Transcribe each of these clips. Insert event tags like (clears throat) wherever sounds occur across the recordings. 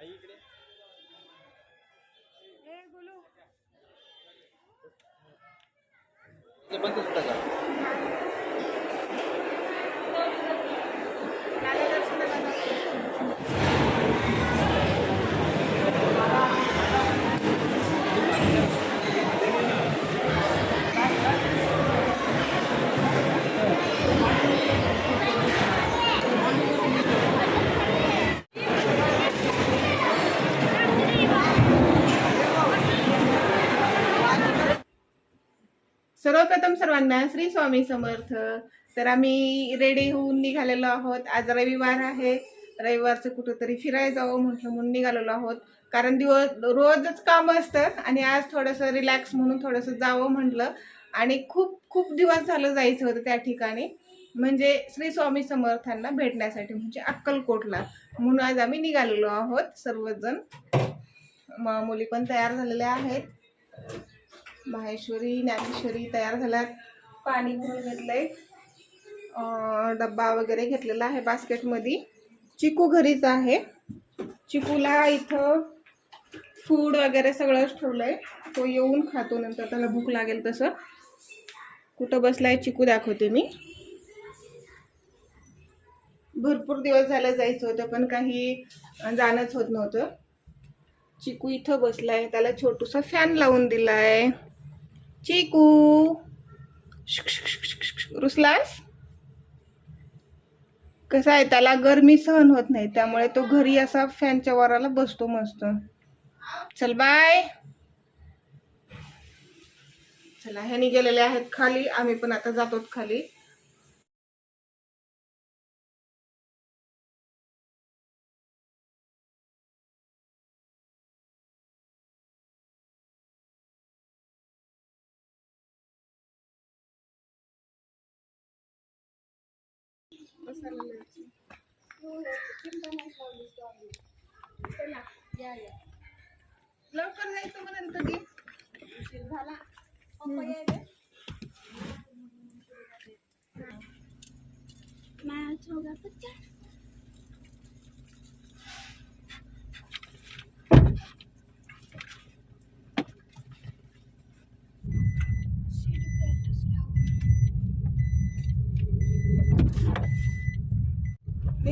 आई इकडे. ए गुलू ते बंद सुद्धा का सर्वप्रथम सर्वांना श्री स्वामी समर्थ. तर आम्ही रेडी होऊन निघालेलो आहोत. आज रविवार आहे. रविवारचं कुठंतरी फिरायला जावं म्हटलं म्हणून निघालेलो आहोत. कारण दिवस रोजच काम असतं आणि आज थोडंसं रिलॅक्स म्हणून थोडंसं जावं म्हटलं. आणि खूप खूप दिवस झालं जायचं होतं त्या ठिकाणी. म्हणजे श्री स्वामी समर्थांना भेटण्यासाठी म्हणजे अक्कलकोटला. म्हणून आज आम्ही निघालेलो आहोत. सर्वजण मुली पण तयार झालेल्या आहेत. माहेश्वरी ज्ञानेश्वरी तयार झाल्यात. पाणी भरून घेतलंय. अं, डब्बा वगैरे घेतलेला आहे बास्केटमध्ये. चिकू घरीच आहे. चिकूला इथं फूड वगैरे सगळंच ठेवलंय. तो येऊन खातो नंतर त्याला भूक लागेल तसं. कुठं बसलाय चिकू दाखवते मी. भरपूर दिवस झालं जायचं होतं पण काही जाणंच होत नव्हतं. चिकू इथं बसलाय त्याला छोटूसा फॅन लावून दिलाय. चिकू. रुसलास? कसा आहे त्याला गरमी सहन होत नाही त्यामुळे तो घरी असा फॅनच्या वराला बसतो मस्त. चल बाय. चला ह्यानी गेलेले आहेत खाली आम्ही पण आता जातो खाली. लवकर जायचं म्हणून कधी उशीर झाला. पप्पा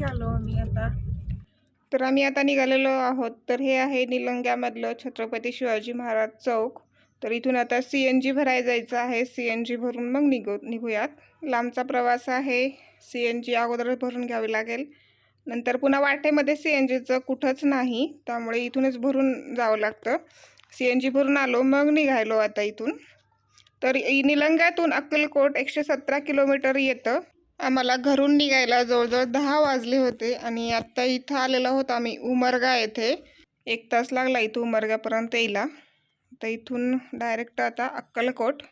निघालो आम्ही आता. तर आम्ही आता निघालेलो आहोत. तर हे आहे निलंग्यामधलं छत्रपती शिवाजी महाराज चौक. तर इथून आता सी एन जी भरायला जायचं आहे. सी एन जी भरून मग निघू निघूयात. लांबचा प्रवास आहे. सी एन जी अगोदरच भरून घ्यावी लागेल. नंतर पुन्हा वाटेमध्ये सी एन जीचं कुठंच नाही. त्यामुळे इथूनच भरून जावं लागतं. सी एन जी भरून आलो मग निघायलो आता इथून. तर निलंग्यातून अक्कलकोट एकशे सतरा किलोमीटर येतं. आम्हाला घरून निघायला जवळजवळ दहा वाजले होते आणि आत्ता इथं आलेलो होतो आम्ही उमरगा येथे. एक तास लागला इथं उमरगापर्यंत यायला. तर इथून डायरेक्ट आता अक्कलकोट.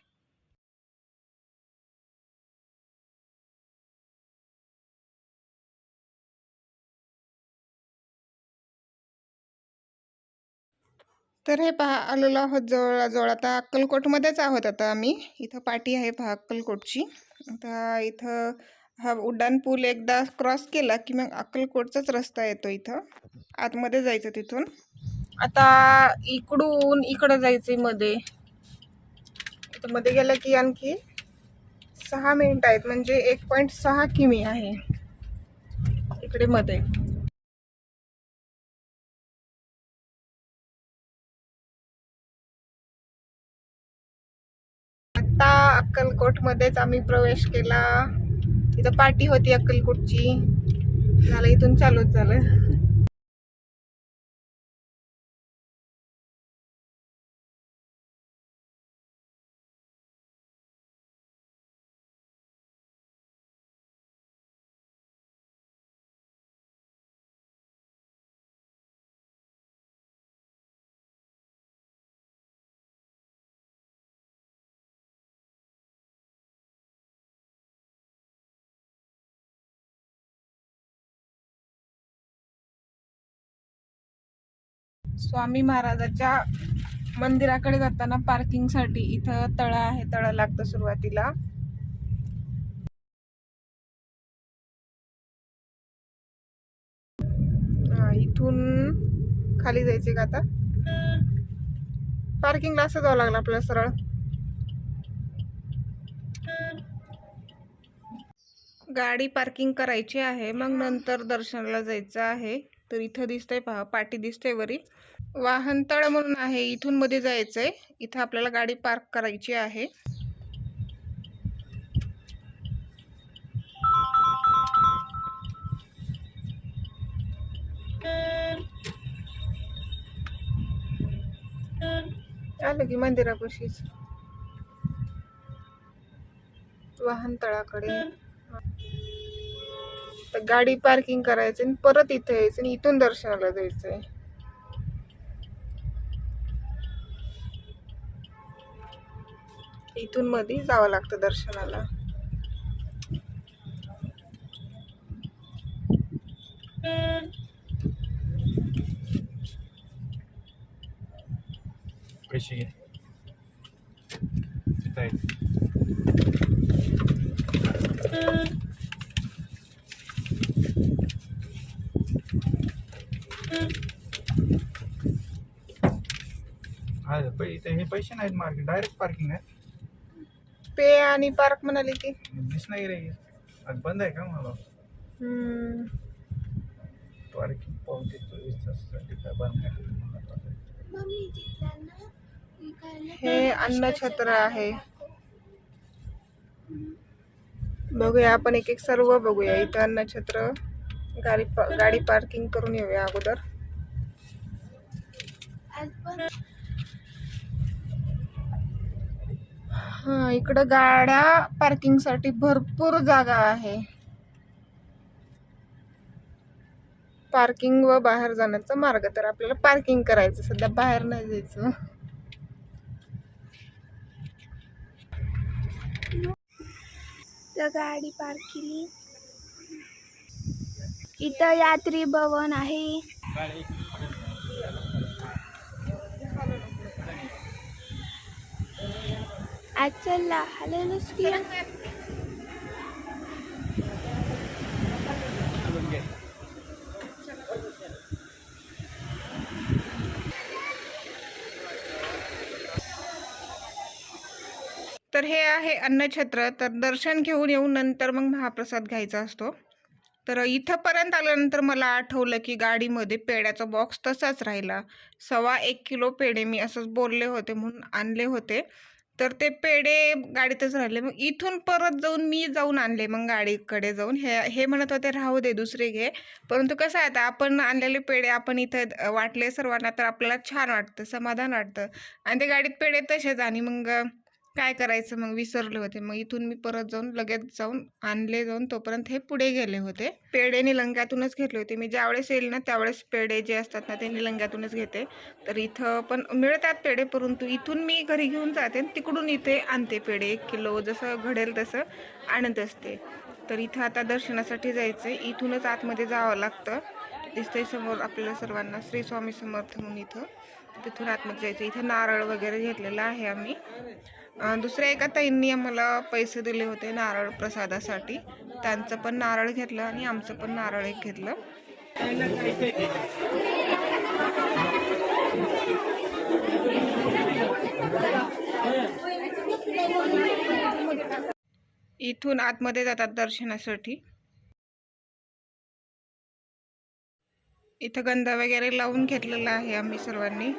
तर हे पहा आलेलो आहोत जवळजवळ. आता अक्कलकोटमध्येच आहोत आता आम्ही. इथं पाठी आहे पहा अक्कलकोटची. आता इथं हा उड्डाण पूल एकदा क्रॉस केला की मग अक्कलकोटचाच रस्ता येतो इथं. आतमध्ये जायचं तिथून. आता इकडून इकडं जायचं मध्ये. इथं मध्ये गेलं की आणखी सहा मिनिट आहेत म्हणजे एक पॉईंट सहा किमी आहे. इकडे मध्ये. आता अक्कलकोटमध्येच आम्ही प्रवेश केला. तिथं पार्टी होती अक्कलकोटची. मला इथून चालूच झालं. स्वामी महाराजाच्या मंदिराकडे जाताना पार्किंगसाठी इथं तळं आहे तळं लागतं सुरुवातीला. इथून खाली जायचे का आता? पार्किंगला असं जावं लागलं आपल्याला सरळ. गाडी पार्किंग करायची आहे मग नंतर दर्शनाला जायचं आहे. तर इथं दिसतंय पहा पाटी दिसते वरी. वाहनतळ म्हणून आहे. इथून मध्ये आहे इथं आपल्याला गाडी पार्क करायची आहे. आलं की मंदिरापाशीच. वाहनतळाकडे. तर गाडी पार्किंग करायची आणि परत इथे यायचं आणि इथून दर्शनाला जायचंय. इथून मध्ये जावं लागतं दर्शनाला. पैसे घे. हा इथे हे पैसे नाहीत मार्केट डायरेक्ट पार्किंग आहे पे आणि पार्क म्हणाले की दिस नाही रे. आज बंद आहे का मला? हम्म, पार्किंग पावते चोवीस तासासाठी काय बंद आहे? मम्मी तिथं विकायला हे अन्नछत्र आहे. बघूया आपण एक एक सर्व बघूया इथं अन्नछत्र. गाडी पा- गाडी पार्किंग करून येऊया अगोदर. आज पण हा इकडं गाड्या पार्किंगसाठी भरपूर जागा आहे. पार्किंग व बाहेर जाण्याचा मार्ग तर आपल्याला पार्किंग करायचं सध्या बाहेर नाही जायचं. गाडी पार्क केली. इथं यात्री भवन आहे. आज चलला तर हे आहे अन्नछत्र. तर दर्शन घेऊन येऊन नंतर मग महाप्रसाद घ्यायचा असतो. तर इथंपर्यंत आल्यानंतर मला आठवलं की गाडीमध्ये पेड्याचा बॉक्स तसाच राहिला. सव्वा एक किलो पेढे मी असंच बोलले होते म्हणून आणले होते. तर ते पेढे गाडीतच राहिले. मग इथून परत जाऊन मी जाऊन आणले मग गाडीकडे जाऊन. हे हे म्हणत होते राहू दे दुसरे घे. परंतु कसं आहे आता आपण आणलेले पेढे आपण इथं वाटले सर्वांना तर आपल्याला छान वाटतं समाधान वाटतं. आणि ते गाडीत पेढे तसेच आणि मग काय करायचं? मग विसरले होते. मग इथून मी परत जाऊन लगेच जाऊन आणले जाऊन तोपर्यंत हे पुढे गेले होते. पेढे निलंग्यातूनच घेतले होते. मी ज्यावेळेस येईल ना त्यावेळेस पेढे जे असतात ना ते निलंग्यातूनच घेते. तर इथं पण मिळतात पेढे परंतु इथून मी घरी घेऊन जाते आणि तिकडून इथे आणते पेढे. एक किलो जसं घडेल तसं आणत असते. तर इथं आता दर्शनासाठी जायचं आहे इथूनच आतमध्ये जावं लागतं. दिसतंय समोर आपल्याला सर्वांना. श्री स्वामी समर्थ म्हणून इथं. तिथून आतमध्ये जायचं. इथं नारळ वगैरे घेतलेला आहे आम्ही. दुसऱ्या एका ताईंनी आम्हाला पैसे दिले होते नारळ प्रसादासाठी. त्यांचं पण नारळ घेतलं आणि आमचं पण नारळ एक घेतलं. इथून आतमध्ये जातात दर्शनासाठी. इथं गंध वगैरे लावून घेतलेला आहे आम्ही सर्वांनी.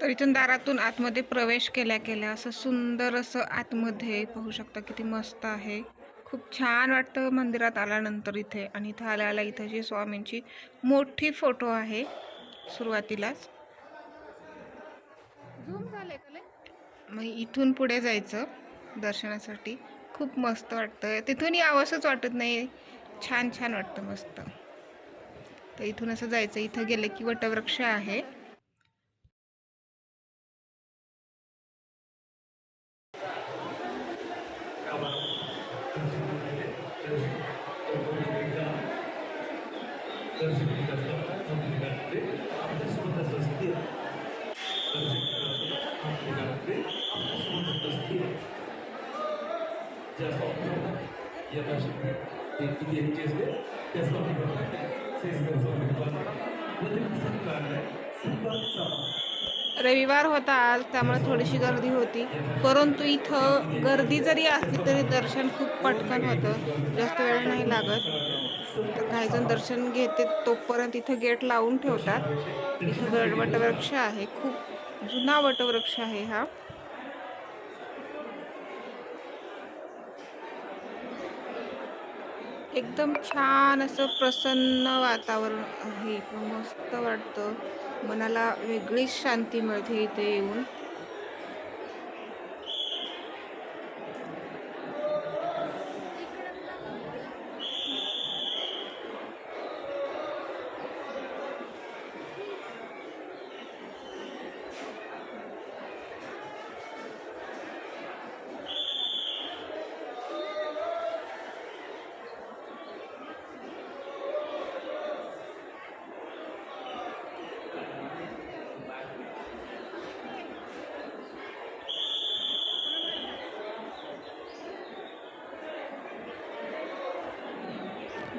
तर इथून दारातून आतमध्ये प्रवेश केल्या केल्या असं सुंदर असं आतमध्ये पाहू शकता किती मस्त आहे. खूप छान वाटतं मंदिरात आल्यानंतर इथे आणि इथं आल्या आल्या इथं जी स्वामींची मोठी फोटो आहे सुरुवातीलाच? मग इथून पुढे जायचं दर्शनासाठी. खूप मस्त वाटतं. तिथून यावंसंच वाटत नाही. छान छान वाटतं मस्त. तर इथून असं जायचं. इथं गेलं की वटवृक्ष आहे. చేస్తే చేస్తాం ప్రతి సంఘాన్ని సంపాదించాలి रविवार होता आज त्यामुळे थोडीशी गर्दी होती. परंतु इथं गर्दी जरी असली तरी दर्शन खूप पटकन होतं. जास्त वेळ नाही लागत. तर काही जण दर्शन घेते तोपर्यंत इथं गेट लावून ठेवतात. इथं गड वटवृक्ष आहे. खूप जुना वटवृक्ष आहे हा. एकदम छान असं प्रसन्न वातावरण आहे. मस्त वाटतं. मनाला वेगळीच शांती मिळते इथे येऊन.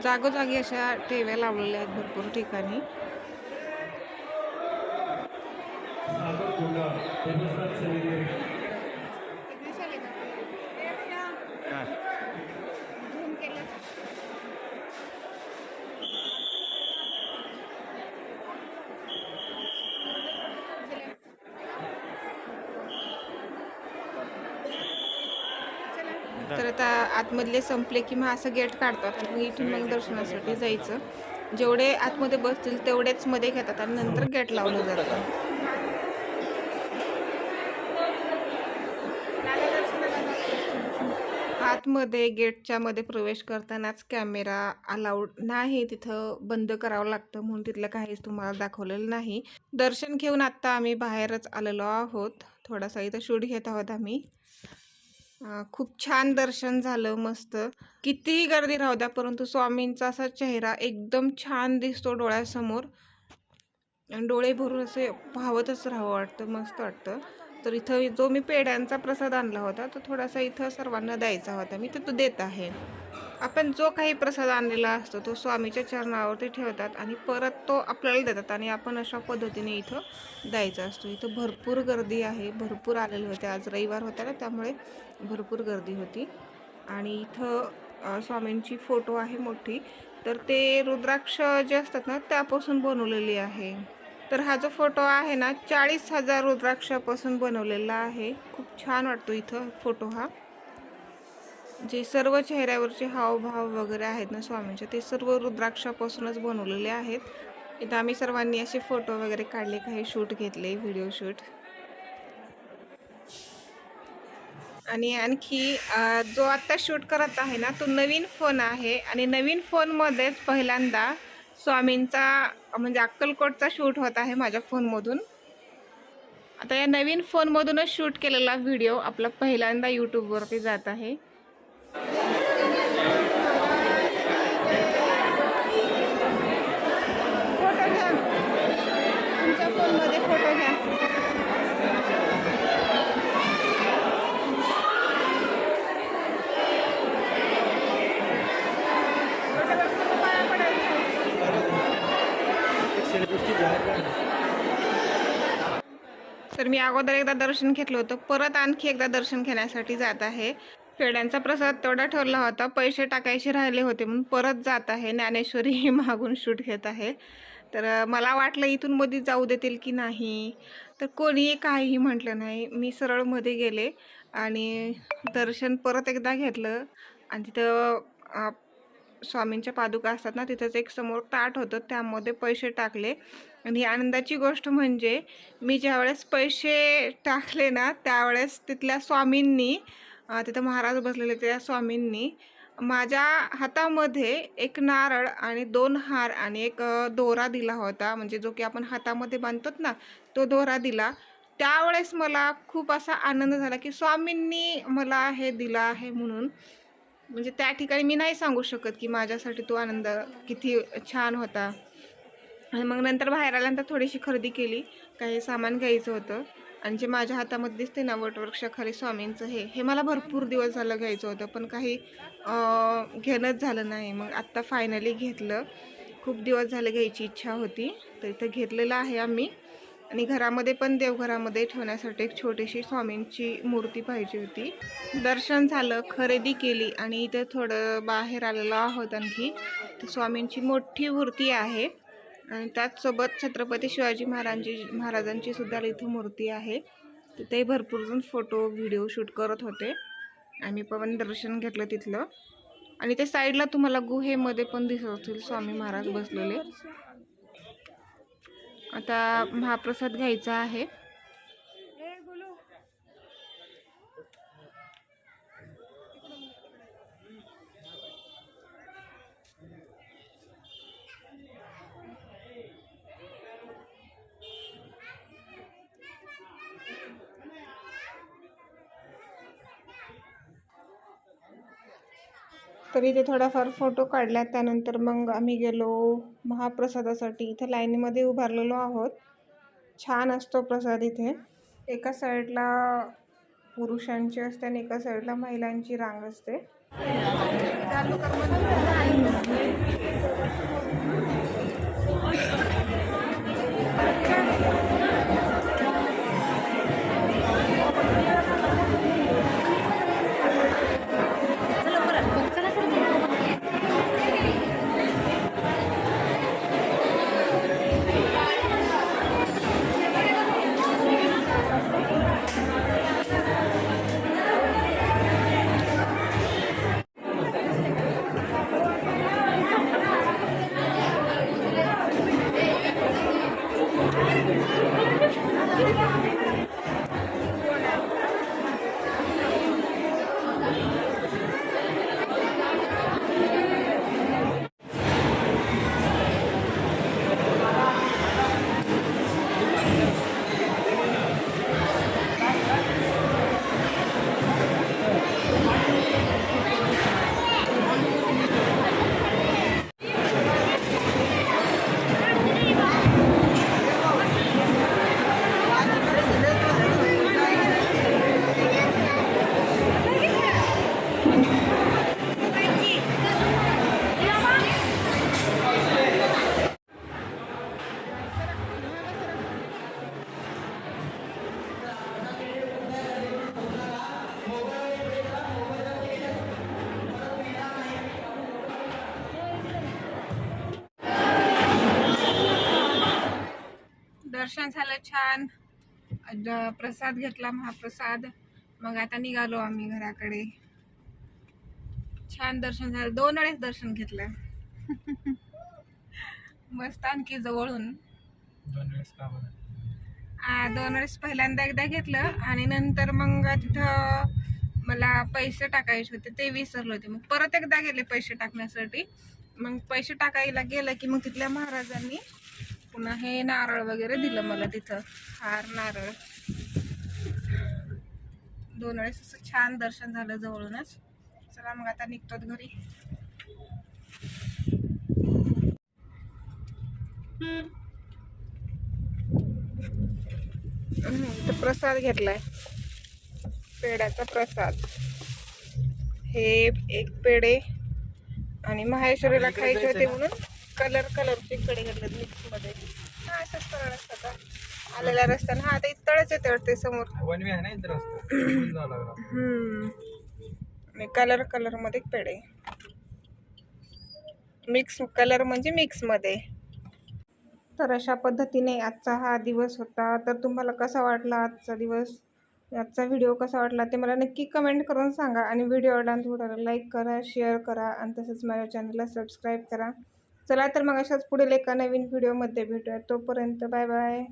जागोजागी अशा टेव्या लावलेल्या आहेत भरपूर ठिकाणी. तर आता आतमधले संपले की मग असं गेट काढतात आणि मग इथून मग दर्शनासाठी जायचं. जेवढे आतमध्ये बसतील तेवढेच मध्ये घेतात आणि नंतर गेट लावलं जातं. आतमध्ये गेटच्या मध्ये प्रवेश करतानाच कॅमेरा अलाउड नाही. तिथं बंद करावं लागतं म्हणून तिथलं काहीच तुम्हाला दाखवलेलं नाही. दर्शन घेऊन आत्ता आम्ही बाहेरच आलेलो आहोत. थोडासा इथं शूट घेत आहोत आम्ही. खूप छान दर्शन झालं मस्त. कितीही गर्दी राहू द्या परंतु स्वामींचा असा चेहरा एकदम छान दिसतो डोळ्यासमोर. आणि डोळे भरून असे पाहतच राहावं वाटतं मस्त वाटतं. तर इथं जो मी पेढ्यांचा प्रसाद आणला होता तो थोडासा इथं सर्वांना द्यायचा होता. मी तर तो देत आहे. आपण जो काही प्रसाद आणलेला असतो तो स्वामीच्या चरणावरती ठेवतात आणि परत तो आपल्याला देतात आणि आपण अशा पद्धतीने इथं द्यायचा असतो. इथं भरपूर गर्दी आहे भरपूर आलेले होते. आज रविवार होता ना त्यामुळे भरपूर गर्दी होती. आणि इथं स्वामींची फोटो आहे मोठी. तर ते रुद्राक्ष जे असतात ना त्यापासून बनवलेली आहे. तर हा जो फोटो आहे ना चाळीस हजार रुद्राक्षापासून बनवलेला आहे. खूप छान वाटतो इथं फोटो हा. जे सर्व चेहऱ्यावरचे हावभाव वगैरे आहेत ना स्वामींचे ते सर्व रुद्राक्षापासूनच बनवलेले आहेत. इथं आम्ही सर्वांनी असे फोटो वगैरे काढले काही शूट घेतले व्हिडिओ शूट. आणि आणखी जो आत्ता शूट करत आहे ना तो नवीन फोन आहे. आणि नवीन फोनमध्येच पहिल्यांदा स्वामींचा म्हणजे अक्कलकोटचा शूट होत आहे माझ्या फोनमधून. आता या नवीन फोनमधूनच शूट केलेला व्हिडिओ आपला पहिल्यांदा यूट्यूबवरती जात आहे. तर मी अगोदर एकदा दर्शन घेतलं होतं. परत आणखी एकदा दर्शन घेण्यासाठी जात आहे. पेड्यांचा प्रसाद तेवढा ठरला होता. पैसे टाकायचे राहिले होते. म्हणून परत जात आहे. ज्ञानेश्वरी मागून शूट घेत आहे. तर मला वाटलं इथून मध्ये जाऊ देतील की नाही? तर कोणीही काहीही म्हटलं नाही. मी सरळमध्ये गेले आणि दर्शन परत एकदा घेतलं. आणि तिथं स्वामींच्या पादुका असतात ना तिथंच एक समोर ताट होतं. त्यामध्ये पैसे टाकले. आणि आनंदाची गोष्ट म्हणजे मी ज्यावेळेस पैसे टाकले ना त्यावेळेस तिथल्या स्वामींनी तिथं महाराज बसलेले त्या स्वामींनी. माझ्या हातामध्ये एक नारळ आणि दोन हार आणि एक दोरा दिला होता. म्हणजे जो की आपण हातामध्ये बांधतो ना तो दोरा दिला. त्यावेळेस मला खूप असा आनंद झाला की स्वामींनी मला हे दिलं आहे म्हणून. म्हणजे त्या ठिकाणी मी नाही सांगू शकत की माझ्यासाठी तो आनंद किती छान होता. आणि मग नंतर बाहेर आल्यानंतर थोडीशी खरेदी केली. काही सामान घ्यायचं होतं. आणि जे माझ्या हातामध्ये दिसते ना वटवृक्षाखाली स्वामींचं हे हे मला भरपूर दिवस झालं घ्यायचं होतं पण काही घेणंच झालं नाही. मग आत्ता फायनली घेतलं. खूप दिवस झाले घ्यायची इच्छा होती तर इथं घेतलेलं आहे आम्ही. आणि घरामध्ये पण देवघरामध्ये ठेवण्यासाठी एक छोटीशी स्वामींची मूर्ती पाहिजे होती. दर्शन झालं खरेदी केली आणि इथे थोडं बाहेर आलेलो आहोत आणखी. तर स्वामींची मोठी मूर्ती आहे. आणि त्याचसोबत छत्रपती शिवाजी महाराजांची महाराजांची सुद्धा इथं मूर्ती आहे. तिथेही भरपूर जण फोटो व्हिडिओ शूट करत होते. आम्ही पण दर्शन घेतलं तिथलं. आणि ते साईडला तुम्हाला गुहेमध्ये पण दिसत असतील स्वामी महाराज बसलेले. आता महाप्रसाद घ्यायचा आहे. तर इथे थोडाफार फोटो काढला त्यानंतर मग आम्ही गेलो महाप्रसादासाठी. इथे लाईनीमध्ये उभारलेलो आहोत. छान असतो प्रसाद इथे. एका साईडला पुरुषांची असते आणि एका साईडला महिलांची रांग असते. छान. प्रसाद घेतला महाप्रसाद. मग आता निघालो आम्ही घराकडे. छान दर्शन झालं. दोन वेळेस दर्शन घेतलं. (laughs) मस्त आणखी जवळून. दोन वेळेस पहिल्यांदा एकदा घेतलं आणि नंतर मग तिथं मला पैसे टाकायचे होते ते विसरले होते. मग परत एकदा गेले पैसे टाकण्यासाठी. मग पैसे टाकायला गेलं की मग तिथल्या महाराजांनी पुन्हा हे नारळ वगैरे दिलं मला तिथं. हार नारळ. दोन वेळेस असं छान दर्शन झालं जवळूनच. चला मग आता निघतो घरी. प्रसाद घेतलाय. पेड्याचा प्रसाद. हे एक पेढे आणि माहेश्वरीला खायचे होते म्हणून कलर कलरचे पेढे घेतलेत मिक्समध्ये हा असंच सरळ असतं का आलेल्या रस्त्यानं. हा आता इतळच येते वाटते समोर. वन वे आहे ना रस्ता? (clears throat) कलर कलरमध्ये पेढे. मिक्स कलर म्हणजे मिक्समध्ये तर अशा पद्धतीने आजचा हा दिवस होता. तर तुम्हाला कसा वाटला आजचा दिवस? आजचा व्हिडिओ कसा वाटला ते मला नक्की कमेंट करून सांगा. आणि व्हिडिओ आवडला थोडा लाईक करा शेअर करा. आणि तसंच माझ्या चॅनलला सबस्क्राईब करा. चला तर मग अशाच पुढील एका नवीन व्हिडिओमध्ये भेटूया. तोपर्यंत बाय बाय.